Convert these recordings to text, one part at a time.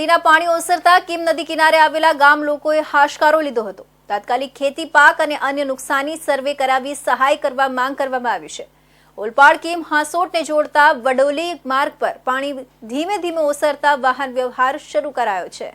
નદીના પાણી ઓસરતા કિમ નદી કિનારે આવેલા ગામ લોકોએ હાશકારો લીધો હતો. તાત્કાલિક ખેતી પાક અને અન્ય નુકસાની સર્વે કરાવી સહાય કરવા માંગ કરવામાં આવી છે. ઓલપાડ કિમ હાંસોટને જોડતા વડોલી માર્ગ પર પાણી ધીમે ધીમે ઓસરતા વાહન વ્યવહાર શરૂ કરાયો છે.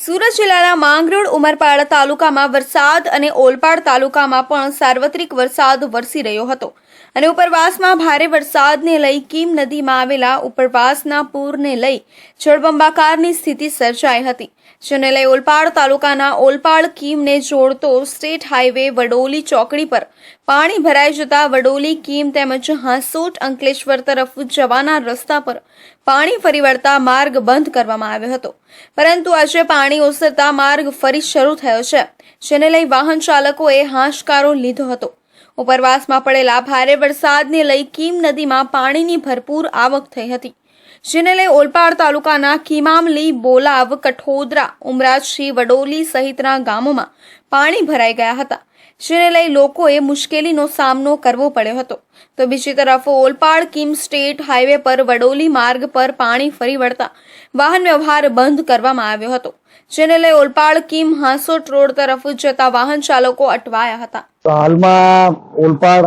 સુરત જિલ્લાના માંગરોળ, ઉમરપાડા તાલુકામાં વરસાદ અને ઓલપાડ તાલુકામાં પણ સાર્વત્રિક વરસાદ વરસી રહ્યો હતો. અને ઉપરવાસમાં ભારે વરસાદને લઈ કીમ નદીમાં આવેલા ઉપરવાસના પૂરને લઈ જળબંબાકારની સ્થિતિ સર્જાઈ હતી. જેને લઈ ઓલપાડ તાલુકાના ઓલપાડ કીમને જોડતો સ્ટેટ હાઈવે વડોલી ચોકડી પર પાણી ભરાઈ જતા વડોલી, કીમ તેમજ હાંસોટ અંકલેશ્વર તરફ જવાના રસ્તા પર પાણી ફરી વળતા માર્ગ બંધ કરવામાં આવ્યો હતો. પરંતુ આજે પાણી ઓસરતા માર્ગ ફરી શરૂ થયો છે, જેને લઈ વાહન ચાલકોએ હાશકારો લીધો હતો. ઉપરવાસમાં પડેલા ભારે વરસાદને લઈ કીમ નદીમાં પાણીની ભરપૂર આવક થઈ હતી, જેને લઈ ઓલપાડ તાલુકાના કિમામલી, બોલાવ, કઠોદરા ઉમરાજી વડોલી સહિતના ગામોમાં પાણી ભરાઈ ગયા હતા. જેને લઈ લોકોએ મુશ્કેલીનો સામનો કરવો પડ્યો હતો. તો બીજી તરફ ઓલપાડ કિમ સ્ટેટ હાઈવે પર વડોલી માર્ગ પર પાણી ફરી વળતા વાહન વ્યવહાર બંધ કરવામાં આવ્યો હતો. જેને લઈ ઓલપાડ કિમ હાંસોટ રોડ તરફ જતા વાહન ચાલકો અટવાયા હતા. હાલમાં ઓલપાડ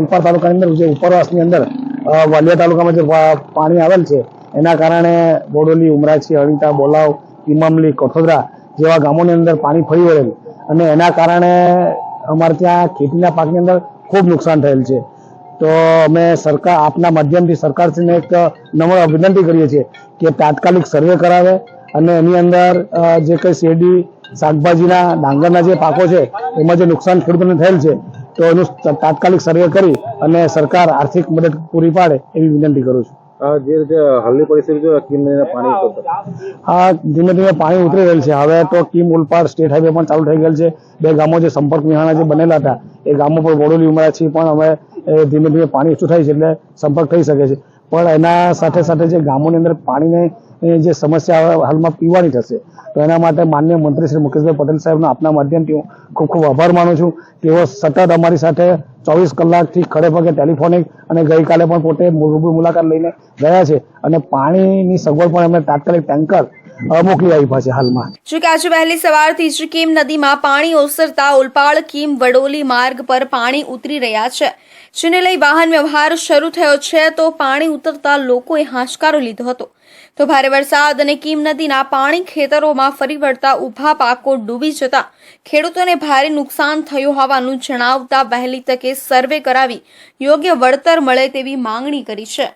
ઓલપાડ તાલુકાની અંદર જે ઉપરવાસની અંદર વાલિયા તાલુકામાં જે પાણી આવેલ છે, એના કારણે બોડોલી ઉમરાછી અણીતા બોલાવ ઇમામલી કઠોદરા જેવા ગામોની અંદર પાણી ફરી વળેલ. અને એના કારણે અમારે ત્યાં ખેતીના પાકની અંદર ખૂબ નુકસાન થયેલ છે. તો અમે સરકાર, આપના માધ્યમથી સરકારશ્રીને એક નમ્ર વિનંતી કરીએ છીએ કે તાત્કાલિક સર્વે કરાવે અને એની અંદર જે કંઈ શેરડી, શાકભાજીના, ડાંગરના જે પાકો છે, એમાં જે નુકસાન ખેડૂતોને થયેલ છે, તો એનું તાત્કાલિક સર્વે કરી અને સરકાર આર્થિક મદદ પૂરી પાડે એવી વિનંતી કરું છું. પાણી ધીમે ધીમે પાણી ઉતરી રહેલ છે. હવે તો કીમ ઉલપાડ સ્ટેટ હાઈવે પણ ચાલુ થઈ ગયેલ છે. બે ગામો જે સંપર્ક વિહાણા જે બનેલા હતા, એ ગામો પર વડોલી ઉમરાછી પણ હવે ધીમે ધીમે પાણી ઓછું થાય છે એટલે સંપર્ક થઈ શકે છે. પણ એના સાથે સાથે જે ગામોની અંદર પાણીની એ જે સમસ્યા હાલમાં પીવાની થશે, તો એના માટે માન્ય મંત્રી શ્રી મુકેશભાઈ પટેલ સાહેબનો આપના માધ્યમથી હું ખૂબ ખૂબ આભાર માનું છું. તેઓ સતત અમારી સાથે ચોવીસ કલાકથી ખડેપગે ટેલિફોનિક અને ગઈકાલે પણ પોતે રૂબરૂ મુલાકાત લઈને ગયા છે. અને પાણીની સગવડ પણ એમને તાત્કાલિક ટેન્કર મોકલી આપ્યા છે હાલમાં. જો કે આજે વહેલી સવારથી જ નદીમાં પાણી ઓસરતા ઓલપાડ કીમ વડોલી માર્ગ પર પાણી ઉતરી રહ્યા છે. જેને લઈ વાહન વ્યવહાર શરૂ થયો છે તો પાણી ઉતરતા લોકોએ હાશકારો લીધો હતો. તો ભારે વરસાદ અને કીમ નદીના પાણી ખેતરોમાં ફરી વળતા ઊભા પાકો ડૂબી જતા ખેડૂતોને ભારે નુકસાન થયું હોવાનું જણાવતા વહેલી તકે સર્વે કરાવી યોગ્ય વળતર મળે તેવી માંગણી કરી છે.